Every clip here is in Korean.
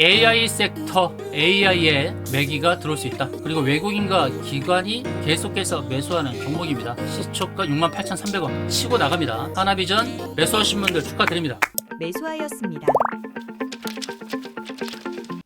AI 섹터 AI에 매기가 들어올 수 있다. 그리고 외국인과 기관이 계속해서 매수하는 종목입니다. 시초가 68,300원 치고 나갑니다. 하나비전 매수하신 분들 축하드립니다. 매수하였습니다.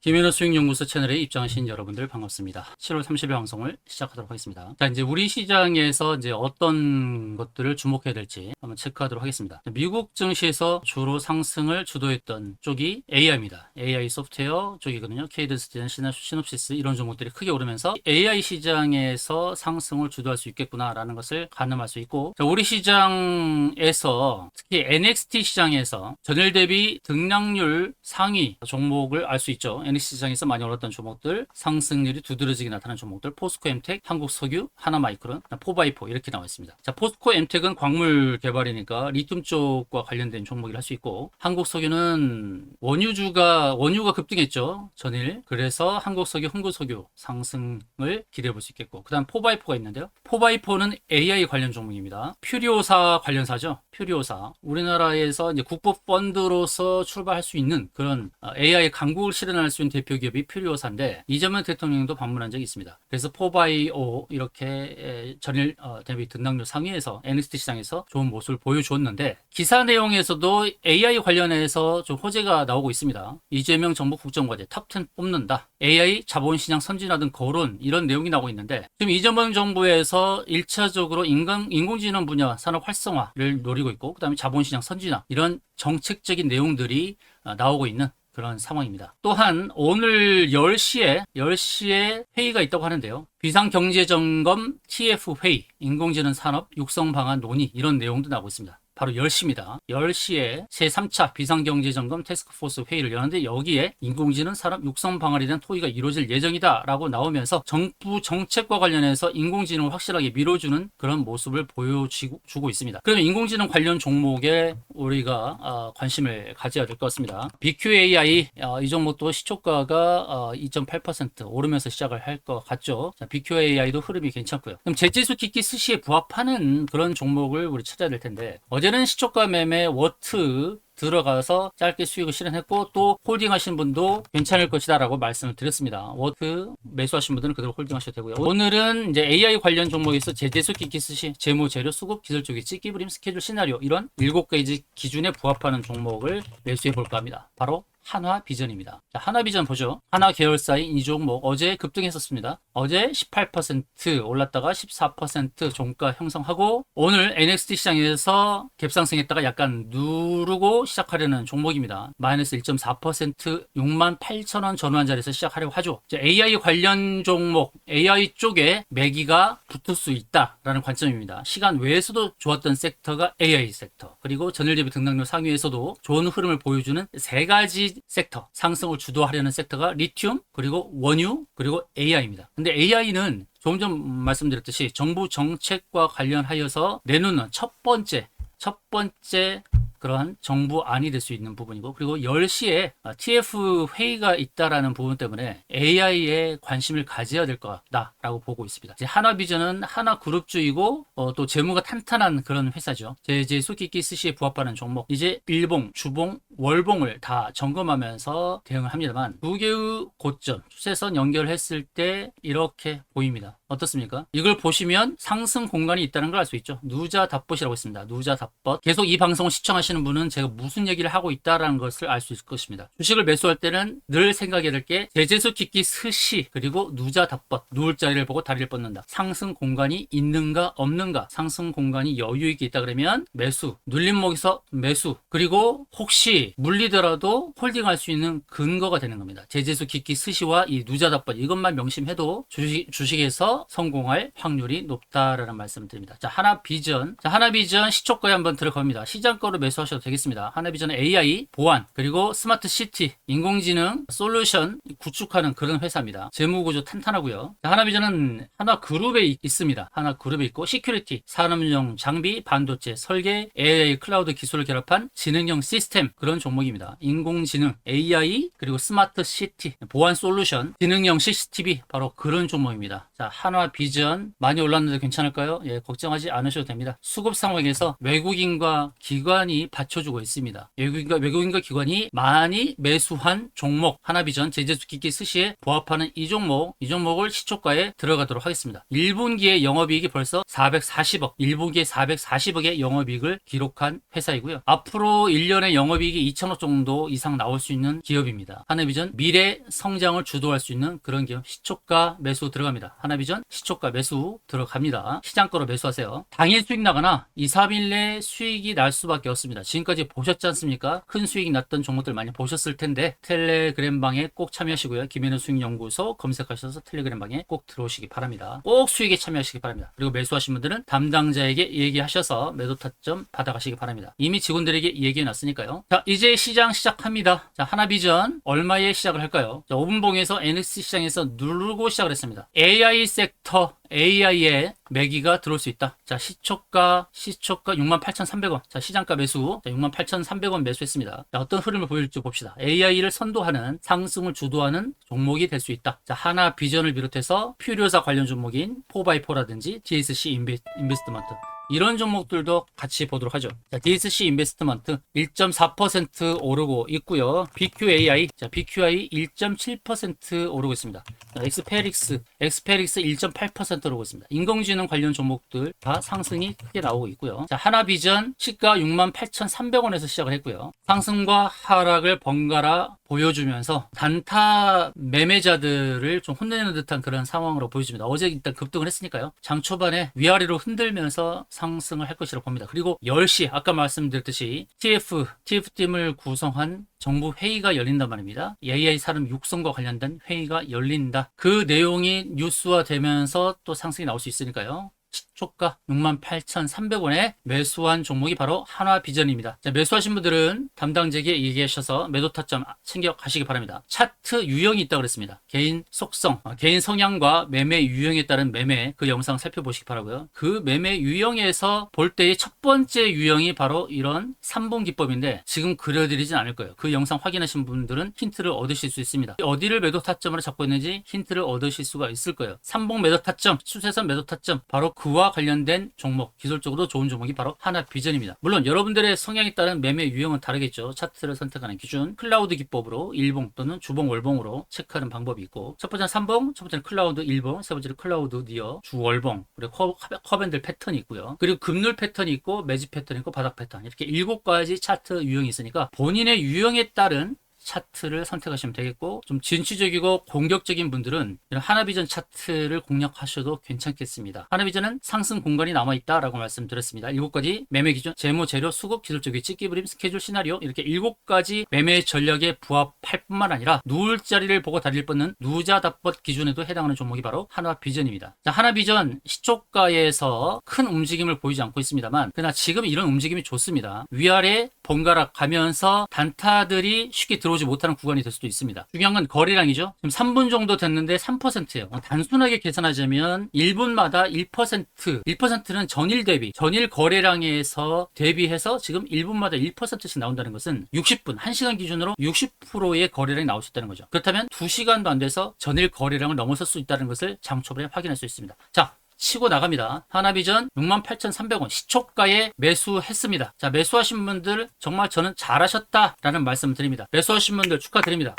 김현우 수익연구소 채널에 입장하신 여러분들 반갑습니다. 7월 30일 방송을 시작하도록 하겠습니다. 자, 이제 우리 시장에서 이제 어떤 것들을 주목해야 될지 한번 체크하도록 하겠습니다. 미국 증시에서 주로 상승을 주도했던 쪽이 AI입니다. AI 소프트웨어 쪽이거든요. 케이든스, 제네시나 시놉시스 이런 종목들이 크게 오르면서 AI 시장에서 상승을 주도할 수 있겠구나라는 것을 가늠할 수 있고 자, 우리 시장에서 특히 NXT 시장에서 전일 대비 등락률 상위 종목을 알 수 있죠. NXT 시장에서 많이 올랐던 종목들, 상승률이 두드러지게 나타난 종목들, 포스코 엠텍, 한국석유, 하나마이크론, 포바이포 이렇게 나와 있습니다. 자, 포스코 엠텍은 광물 개발이니까 리튬 쪽과 관련된 종목이라 할 수 있고, 한국석유는 원유주가 원유가 급등했죠. 전일. 그래서 한국석유, 흥구석유 상승을 기대해 볼 수 있겠고, 그다음 포바이포가 있는데요. 포바이포는 AI 관련 종목입니다. 퓨리오사 관련사죠. 퓨리오사. 우리나라에서 이제 국법 펀드로서 출발할 수 있는 그런 AI 강국을 실현할 수 있는 대표 기업이 퓨리오사인데 이재명 대통령도 방문한 적이 있습니다. 그래서 포바이오 이렇게 에, 전일 어, 대비 등락률 상위에서 NXT 시장에서 좋은 모습을 보여주었는데 기사 내용에서도 AI 관련해서 좀 호재가 나오고 있습니다. 이재명 정부 국정과제 탑10 뽑는다. AI 자본시장 선진화 등 거론 이런 내용이 나오고 있는데 지금 이재명 정부에서 1차적으로 인간, 인공지능 분야 산업 활성화를 노리고 있고 그 다음에 자본시장 선진화 이런 정책적인 내용들이 어, 나오고 있는 그런 상황입니다. 또한 오늘 10시에 10시에 회의가 있다고 하는데요. 비상경제점검 TF 회의, 인공지능 산업 육성 방안 논의 이런 내용도 나오고 있습니다. 바로 10시입니다. 10시에 제3차 비상경제점검 테스크포스 회의를 여는데 여기에 인공지능 산업 육성 방안에 대한 토의가 이루어질 예정이다 라고 나오면서 정부 정책과 관련해서 인공지능을 확실하게 밀어주는 그런 모습을 보여주고 있습니다. 그러면 인공지능 관련 종목에 우리가 어, 관심을 가져야 될 것 같습니다. BQAI 어, 이 종목도 시초가가 어, 2.8% 오르면서 시작을 할 것 같죠. 자, BQAI도 흐름이 괜찮고요. 그럼 제지수 키키 스시에 부합하는 그런 종목을 우리 찾아야 될 텐데 어제 는 시초가 매매 워트 들어가서 짧게 수익을 실현했고 또 홀딩 하신 분도 괜찮을 것이다 라고 말씀을 드렸습니다. 워트 매수하신 분들은 그대로 홀딩 하셔도 되고요. 오늘은 이제 AI 관련 종목에서 제재수 기기스 시 재무 재료 수급 기술 쪽이 찍기 그림 스케줄 시나리오 이런 7가지 기준에 부합하는 종목을 매수해 볼까 합니다. 바로 한화 비전입니다. 자, 한화 비전 보죠. 한화 계열사인 이 종목 어제 급등했었습니다. 어제 18% 올랐다가 14% 종가 형성하고 오늘 NXT 시장에서 갭상승했다가 약간 누르고 시작하려는 종목입니다. 마이너스 1.4% 6만 8천 원 전후한 자리에서 시작하려고 하죠. AI 관련 종목 AI 쪽에 매기가 붙을 수 있다라는 관점입니다. 시간 외에서도 좋았던 섹터가 AI 섹터 그리고 전일 대비 등락률 상위에서도 좋은 흐름을 보여주는 세 가지 섹터 상승을 주도하려는 섹터가 리튬 그리고 원유 그리고 AI입니다. 근데 AI는 조금 전 말씀드렸듯이 정부 정책과 관련하여서 내놓는 첫 번째 첫 번째 그러한 정부안이 될 수 있는 부분이고 그리고 10시에 TF 회의가 있다라는 부분 때문에 AI에 관심을 가져야 될 거다라고 보고 있습니다. 이제 하나비전은 하나 그룹주이고 어, 또 재무가 탄탄한 그런 회사죠. 제 이제 수기기 스시에 부합하는 종목 이제 일봉, 주봉, 월봉을 다 점검하면서 대응을 합니다만 두 개의 고점 추세선 연결했을 때 이렇게 보입니다. 어떻습니까? 이걸 보시면 상승 공간이 있다는 걸 알 수 있죠. 누자 답봇이라고 있습니다. 누자 답봇. 계속 이 방송을 시청하시는 분은 제가 무슨 얘기를 하고 있다라는 것을 알 수 있을 것입니다. 주식을 매수할 때는 늘 생각해야 될 게 제재수 키키 스시 그리고 누자 답봇 누울 자리를 보고 다리를 뻗는다. 상승 공간이 있는가 없는가 상승 공간이 여유 있게 있다 그러면 매수 눌림목에서 매수 그리고 혹시 물리더라도 홀딩할 수 있는 근거가 되는 겁니다. 제재수 키키 스시와 이 누자 답봇 이것만 명심해도 주식, 주식에서 성공할 확률이 높다라는 말씀을 드립니다. 자, 하나비전. 자, 하나비전 시초가에 한번 들어갑니다. 시장가로 매수하셔도 되겠습니다. 하나비전은 AI, 보안, 그리고 스마트 시티, 인공지능, 솔루션 구축하는 그런 회사입니다. 재무구조 탄탄하고요. 자, 하나비전은 하나 그룹에 있- 있습니다. 하나 그룹에 있고, 시큐리티, 산업용 장비, 반도체, 설계, AI 클라우드 기술을 결합한 지능형 시스템 그런 종목입니다. 인공지능, AI, 그리고 스마트 시티, 보안 솔루션, 지능형 CCTV 바로 그런 종목입니다. 자, 한화 비전 많이 올랐는데 괜찮을까요? 예, 걱정하지 않으셔도 됩니다. 수급 상황에서 외국인과 기관이 받쳐주고 있습니다. 외국인과 외국인과 기관이 많이 매수한 종목 하나비전 제재수 기기 스시에 부합하는 이 종목 이 종목을 시초가에 들어가도록 하겠습니다. 1분기에 영업이익이 벌써 440억 1분기에 440억의 영업이익을 기록한 회사이고요. 앞으로 1년에 영업이익이 2천억 정도 이상 나올 수 있는 기업입니다. 하나비전 미래 성장을 주도할 수 있는 그런 기업 시초가 매수 들어갑니다. 하나비전 시초가 매수 들어갑니다. 시장가로 매수하세요. 당일 수익 나거나 2, 3일 내 수익이 날 수밖에 없습니다. 지금까지 보셨지 않습니까? 큰 수익이 났던 종목들 많이 보셨을 텐데 텔레그램 방에 꼭 참여하시고요. 김현우 수익연구소 검색하셔서 텔레그램 방에 꼭 들어오시기 바랍니다. 꼭 수익에 참여하시기 바랍니다. 그리고 매수하신 분들은 담당자에게 얘기하셔서 매도 타점 받아가시기 바랍니다. 이미 직원들에게 얘기해 놨으니까요. 자, 이제 시장 시작합니다. 자, 하나비전 얼마에 시작을 할까요? 자, 5분봉에서 NX 시장에서 누르고 시작을 했습니다. AI 섹터 AI에 매기가 들어올 수 있다. 자, 시초가, 시초가 68,300원. 자, 시장가 매수. 자, 68,300원 매수했습니다. 자, 어떤 흐름을 보일지 봅시다. AI를 선도하는 상승을 주도하는 종목이 될 수 있다. 자, 하나 비전을 비롯해서 퓨리오사 관련 종목인 4x4라든지 DSC 인베, 인베스트먼트. 이런 종목들도 같이 보도록 하죠. 자, DSC 인베스트먼트 1.4% 오르고 있고요. BQAI, 자, BQI 1.7% 오르고 있습니다. 자, 엑스페릭스, 엑스페릭스 1.8% 오르고 있습니다. 인공지능 관련 종목들 다 상승이 크게 나오고 있고요. 자, 하나비전 시가 68,300원에서 시작을 했고요. 상승과 하락을 번갈아 보여주면서 단타 매매자들을 좀 혼내는 듯한 그런 상황으로 보여집니다. 어제 일단 급등을 했으니까요. 장 초반에 위아래로 흔들면서 상승을 할 것이라고 봅니다. 그리고 10시 아까 말씀드렸듯이 TF, TF팀을 구성한 정부 회의가 열린단 말입니다. AI 사람 육성과 관련된 회의가 열린다. 그 내용이 뉴스화 되면서 또 상승이 나올 수 있으니까요. 시초가 68,300원에 매수한 종목이 바로 한화비전입니다. 자, 매수하신 분들은 담당자에게 얘기하셔서 매도 타점 챙겨 가시기 바랍니다. 차트 유형이 있다고 그랬습니다. 개인 속성, 어, 개인 성향과 매매 유형에 따른 매매 그 영상 살펴보시기 바라고요. 그 매매 유형에서 볼 때의 첫 번째 유형이 바로 이런 3본 기법인데 지금 그려드리진 않을 거예요. 그 영상 확인하신 분들은 힌트를 얻으실 수 있습니다. 어디를 매도 타점으로 잡고 있는지 힌트를 얻으실 수가 있을 거예요. 3본 매도 타점, 추세선 매도 타점 바로 그와 관련된 종목, 기술적으로 좋은 종목이 바로 하나 비전입니다. 물론 여러분들의 성향에 따른 매매 유형은 다르겠죠. 차트를 선택하는 기준, 클라우드 기법으로 일봉 또는 주봉, 월봉으로 체크하는 방법이 있고 첫 번째는 3봉, 첫 번째는 클라우드 일봉, 세 번째는 클라우드 니어, 주 월봉, 그리고 커, 커밴들 패턴이 있고요. 그리고 급률 패턴이 있고 매집 패턴이 있고 바닥 패턴 이렇게 일곱 가지 차트 유형이 있으니까 본인의 유형에 따른 차트를 선택하시면 되겠고 좀 진취적이고 공격적인 분들은 이런 하나비전 차트를 공략하셔도 괜찮겠습니다. 하나비전은 상승 공간이 남아있다라고 말씀드렸습니다. 일곱 가지 매매 기준, 재무, 재료, 수급, 기술적 위치, 끼브림, 스케줄, 시나리오 이렇게 일곱 가지 매매 전략에 부합할 뿐만 아니라 누울 자리를 보고 다리를 뻗는 누자답벗 기준에도 해당하는 종목이 바로 하나비전입니다. 자, 하나비전 시초가에서 큰 움직임을 보이지 않고 있습니다만 그러나 지금 이런 움직임이 좋습니다. 위아래 번갈아 가면서 단타들이 쉽게 들어오지 못하는 구간이 될 수도 있습니다. 중요한 건 거래량이죠. 지금 3분 정도 됐는데 3%예요. 단순하게 계산하자면 1분마다 1%, 1%는 전일 대비, 전일 거래량에서 대비해서 지금 1분마다 1%씩 나온다는 것은 60분, 1시간 기준으로 60%의 거래량이 나올 수 있다는 거죠. 그렇다면 2시간도 안 돼서 전일 거래량을 넘어설 수 있다는 것을 장초반에 확인할 수 있습니다. 자, 치고 나갑니다. 하나비전 68,300원 시초가에 매수했습니다. 자, 매수하신 분들 정말 저는 잘하셨다라는 말씀을 드립니다. 매수하신 분들 축하드립니다.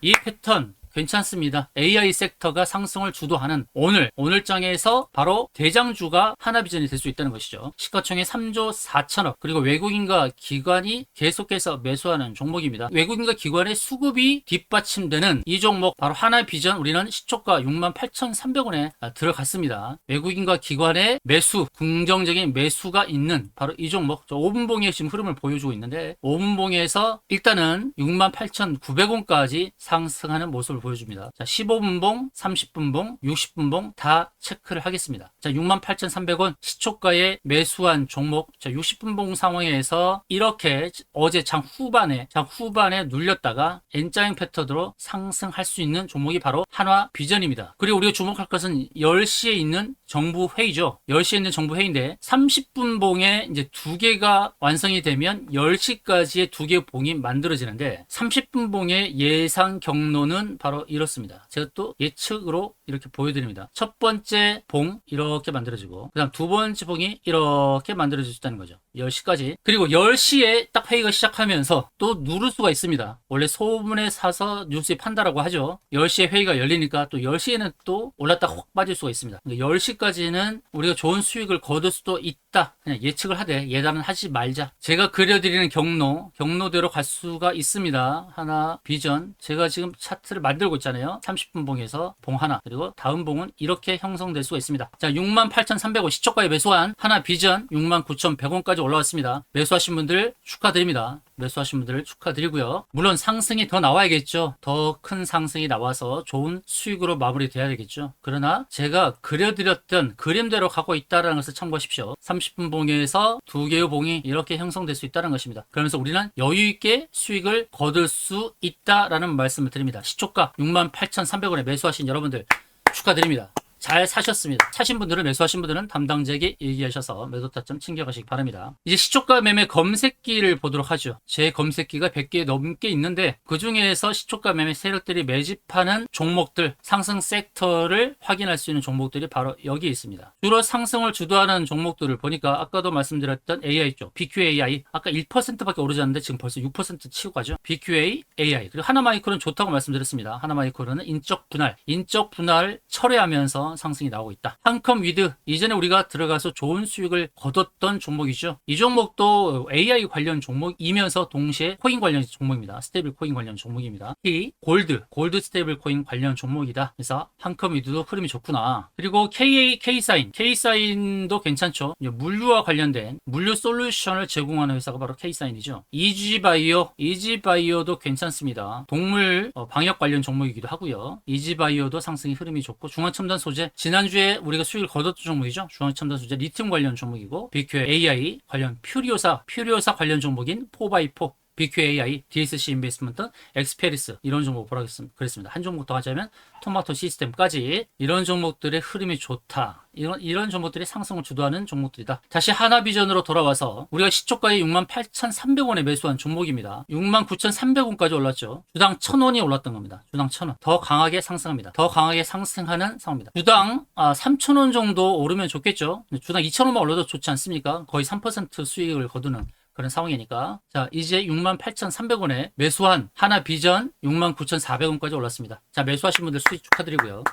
이 패턴 괜찮습니다. AI 섹터가 상승을 주도하는 오늘, 오늘 장에서 바로 대장주가 하나비전이 될 수 있다는 것이죠. 시가총액 3조 4천억, 그리고 외국인과 기관이 계속해서 매수하는 종목입니다. 외국인과 기관의 수급이 뒷받침되는 이 종목, 바로 하나비전 우리는 시초가 68,300원에 들어갔습니다. 외국인과 기관의 매수, 긍정적인 매수가 있는 바로 이 종목, 5분봉의 지금 흐름을 보여주고 있는데, 5분봉에서 일단은 68,900원까지 상승하는 모습을 보여줍니다. 자, 15분봉, 30분봉, 60분봉 다 체크를 하겠습니다. 자, 68,300원 시초가에 매수한 종목. 자, 60분봉 상황에서 이렇게 어제 장 후반에, 장 후반에 눌렸다가 N자형 패턴으로 상승할 수 있는 종목이 바로 한화 비전입니다. 그리고 우리가 주목할 것은 10시에 있는 정부 회의죠. 10시에 있는 정부 회의인데 30분봉에 이제 두 개가 완성이 되면 10시까지의 두개 봉이 만들어지는데 30분봉의 예상 경로는 바로 바로 이렇습니다. 제가 또 예측으로 이렇게 보여드립니다. 첫 번째 봉 이렇게 만들어지고 그 다음 두 번째 봉이 이렇게 만들어졌다는 거죠. 10시까지 그리고 10시에 딱 회의가 시작하면서 또 누를 수가 있습니다. 원래 소문에 사서 뉴스에 판다라고 하죠. 10시에 회의가 열리니까 또 10시에는 또 올랐다 확 빠질 수가 있습니다. 10시까지는 우리가 좋은 수익을 거둘 수도 있다. 그냥 예측을 하되 예단은 하지 말자. 제가 그려드리는 경로, 경로대로 갈 수가 있습니다. 하나, 비전. 제가 지금 차트를 만들고 있잖아요. 30분 봉에서 봉 하나, 그리고 다음 봉은 이렇게 형성될 수가 있습니다. 자, 68,300원 시초가에 매수한 하나 비전 69,100원까지 올라왔습니다. 매수하신 분들 축하드립니다. 매수하신 분들 축하드리고요. 물론 상승이 더 나와야겠죠. 더 큰 상승이 나와서 좋은 수익으로 마무리돼야 되겠죠. 그러나 제가 그려드렸던 그림대로 가고 있다는 것을 참고하십시오. 30분 봉에서 두 개의 봉이 이렇게 형성될 수 있다는 것입니다. 그러면서 우리는 여유 있게 수익을 거둘 수 있다라는 말씀을 드립니다. 시초가 68,300원에 매수하신 여러분들 축하드립니다. 잘 사셨습니다. 사신 분들은 매수하신 분들은 담당자에게 얘기하셔서 매도 타점 챙겨가시기 바랍니다. 이제 시초가 매매 검색기를 보도록 하죠. 제 검색기가 100개 넘게 있는데 그 중에서 시초가 매매 세력들이 매집하는 종목들 상승 섹터를 확인할 수 있는 종목들이 바로 여기 있습니다. 주로 상승을 주도하는 종목들을 보니까 아까도 말씀드렸던 AI 쪽 BQAI 아까 1%밖에 오르지 않는데 지금 벌써 6% 치고 가죠. BQA AI 그리고 하나마이크로는 좋다고 말씀드렸습니다. 하나마이크로는 인적 분할 인적 분할 철회하면서 상승이 나오고 있다. 한컴 위드 이전에 우리가 들어가서 좋은 수익을 거뒀던 종목이죠. 이 종목도 AI 관련 종목이면서 동시에 코인 관련 종목입니다. 스테이블 코인 관련 종목입니다. 이 골드 골드 스테이블 코인 관련 종목이다. 그래서 한컴 위드도 흐름이 좋구나. 그리고 KA K사인 K사인도 괜찮죠. 이제 물류와 관련된 물류 솔루션을 제공하는 회사가 바로 K사인이죠. 이지 바이오 이지 바이오도 괜찮습니다. 동물 어, 방역 관련 종목이기도 하고요. 이지 바이오도 상승이 흐름이 좋고 중앙 첨단 소재 지난주에 우리가 수익을 거뒀던 종목이죠. 중앙첨단 소재 리튬 관련 종목이고 BQ AI 관련 퓨리오사 퓨리오사 관련 종목인 4x4 BQAI, DSC 인베스트먼트, 엑스페리스 이런 종목 보라 그랬습니다. 한 종목 더 하자면 토마토 시스템까지 이런 종목들의 흐름이 좋다. 이런 이런 종목들이 상승을 주도하는 종목들이다. 다시 하나비전으로 돌아와서 우리가 시초가에 68,300원에 매수한 종목입니다. 69,300원까지 올랐죠. 주당 1,000원이 올랐던 겁니다. 주당 1,000원. 더 강하게 상승합니다. 더 강하게 상승하는 상황입니다. 주당 아, 3,000원 정도 오르면 좋겠죠. 주당 2,000원만 올라도 좋지 않습니까? 거의 3% 수익을 거두는 그런 상황이니까 자 이제 68,300원에 매수한 하나 비전 69,400원까지 올랐습니다. 자 매수하신 분들 수익 축하드리고요.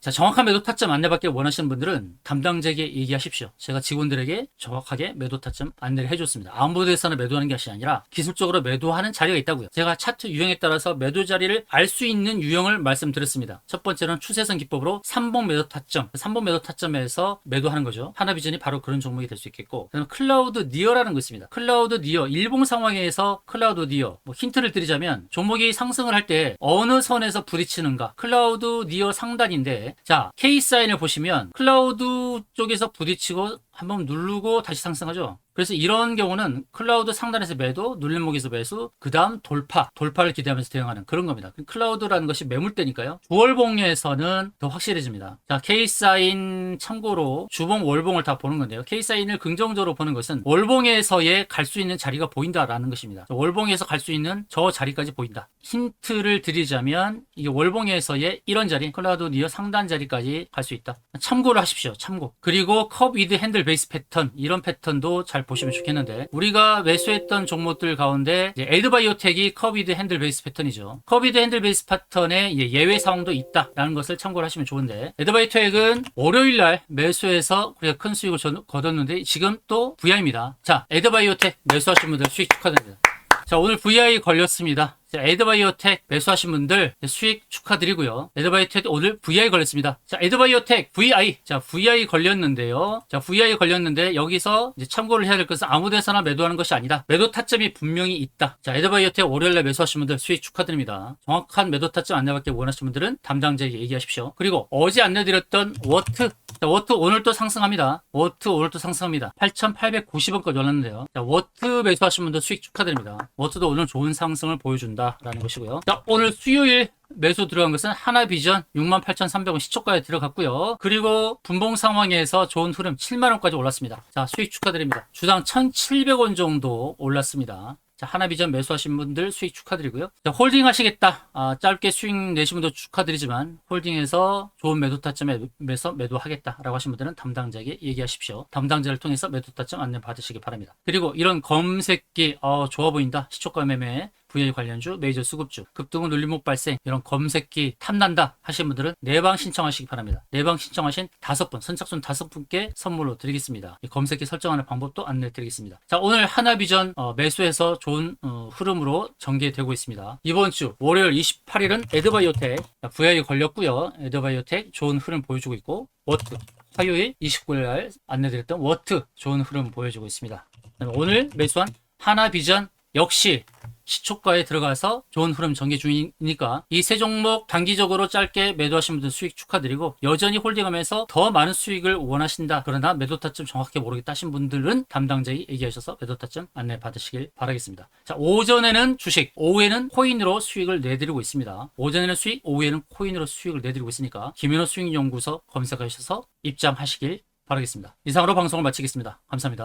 자, 정확한 매도 타점 안내받기 원하시는 분들은 담당자에게 얘기하십시오. 제가 직원들에게 정확하게 매도 타점 안내를 해줬습니다. 아무데서나 매도하는 것이 아니라 기술적으로 매도하는 자리가 있다고요. 제가 차트 유형에 따라서 매도 자리를 알 수 있는 유형을 말씀드렸습니다. 첫 번째는 추세선 기법으로 3번 매도 타점, 3번 매도 타점에서 매도하는 거죠. 하나비전이 바로 그런 종목이 될 수 있겠고, 그다음 클라우드 니어라는 거 있습니다. 클라우드 니어, 일봉 상황에서 클라우드 니어, 뭐 힌트를 드리자면 종목이 상승을 할 때 어느 선에서 부딪히는가, 클라우드 니어 상단인데 자, K 사인을 보시면 클라우드 쪽에서 부딪히고 한번 누르고 다시 상승하죠. 그래서 이런 경우는 클라우드 상단에서 매도, 눌림목에서 매수, 그 다음 돌파, 돌파를 기대하면서 대응하는 그런 겁니다. 클라우드라는 것이 매물대니까요. 주월봉에서는 더 확실해집니다. 자, K사인 참고로 주봉, 월봉을 다 보는 건데요. K사인을 긍정적으로 보는 것은 월봉에서의 갈 수 있는 자리가 보인다라는 것입니다. 월봉에서 갈 수 있는 저 자리까지 보인다. 힌트를 드리자면 이게 월봉에서의 이런 자리, 클라우드 니어 상단 자리까지 갈 수 있다. 참고를 하십시오. 참고. 그리고 컵 위드 핸들 베이스 패턴 이런 패턴도 잘 보시면 좋겠는데 우리가 매수했던 종목들 가운데 에드바이오텍이 커비드 핸들 베이스 패턴이죠. 커비드 핸들 베이스 패턴에 예외 상황도 있다라는 것을 참고를 하시면 좋은데 에드바이오텍은 월요일 날 매수해서 우리가 큰 수익을 거뒀는데 지금 또 VI입니다. 자, 에드바이오텍 매수하신 분들 수익 축하드립니다. 자, 오늘 VI 걸렸습니다. 자, 에드바이오텍 매수하신 분들 수익 축하드리고요. 에드바이오텍 오늘 VI 걸렸습니다. 자, 에드바이오텍 VI. 자, VI 걸렸는데요. 자, VI 걸렸는데 여기서 참고를 해야 될 것은 아무 데서나 매도하는 것이 아니다. 매도 타점이 분명히 있다. 자, 에드바이오텍 월요일날 매수하신 분들 수익 축하드립니다. 정확한 매도 타점 안내받기 원하시는 분들은 담당자에게 얘기하십시오. 그리고 어제 안내드렸던 워트. 자, 워트 오늘 또 상승합니다. 워트 오늘 또 상승합니다. 8,890원까지 올랐는데요. 자, 워트 매수하신 분들 수익 축하드립니다. 워트도 오늘 좋은 상승을 보여준다. 라는 것이고요. 자, 오늘 수요일 매수 들어간 것은 하나비전 68,300원 시초가에 들어갔고요. 그리고 분봉 상황에서 좋은 흐름 7만원까지 올랐습니다. 자, 수익 축하드립니다. 주당 1,700원 정도 올랐습니다. 자, 하나비전 매수하신 분들 수익 축하드리고요. 자, 홀딩 하시겠다. 아, 짧게 수익 내신 분도 축하드리지만 홀딩해서 좋은 매도 타점에 매서 매도하겠다라고 하신 분들은 담당자에게 얘기하십시오. 담당자를 통해서 매도 타점 안내 받으시기 바랍니다. 그리고 이런 검색기 어, 좋아 보인다. 시초가 매매 VA 관련주, 메이저 수급주, 급등은 눌림목 발생, 이런 검색기 탐난다 하신 분들은 내방 신청하시기 바랍니다. 내방 신청하신 다섯 분, 선착순 다섯 분께 선물로 드리겠습니다. 이 검색기 설정하는 방법도 안내 드리겠습니다. 자, 오늘 하나비전 어, 매수해서 좋은 어, 흐름으로 전개되고 있습니다. 이번 주 월요일 28일은 에드바이오텍 VI 걸렸고요. 에드바이오텍 좋은 흐름 보여주고 있고 워트 화요일 29일 날 안내드렸던 워트 좋은 흐름 보여주고 있습니다. 오늘 매수한 하나비전 역시 시초가에 들어가서 좋은 흐름 전개 중이니까 이 세 종목 단기적으로 짧게 매도하신 분들 수익 축하드리고 여전히 홀딩하면서 더 많은 수익을 원하신다. 그러나 매도 타점 정확하게 모르겠다 하신 분들은 담당자에 얘기하셔서 매도 타점 안내 받으시길 바라겠습니다. 자 오전에는 주식 오후에는 코인으로 수익을 내드리고 있습니다. 오전에는 수익 오후에는 코인으로 수익을 내드리고 있으니까 김현호 수익연구소 검색하셔서 입장하시길 바라겠습니다. 이상으로 방송을 마치겠습니다. 감사합니다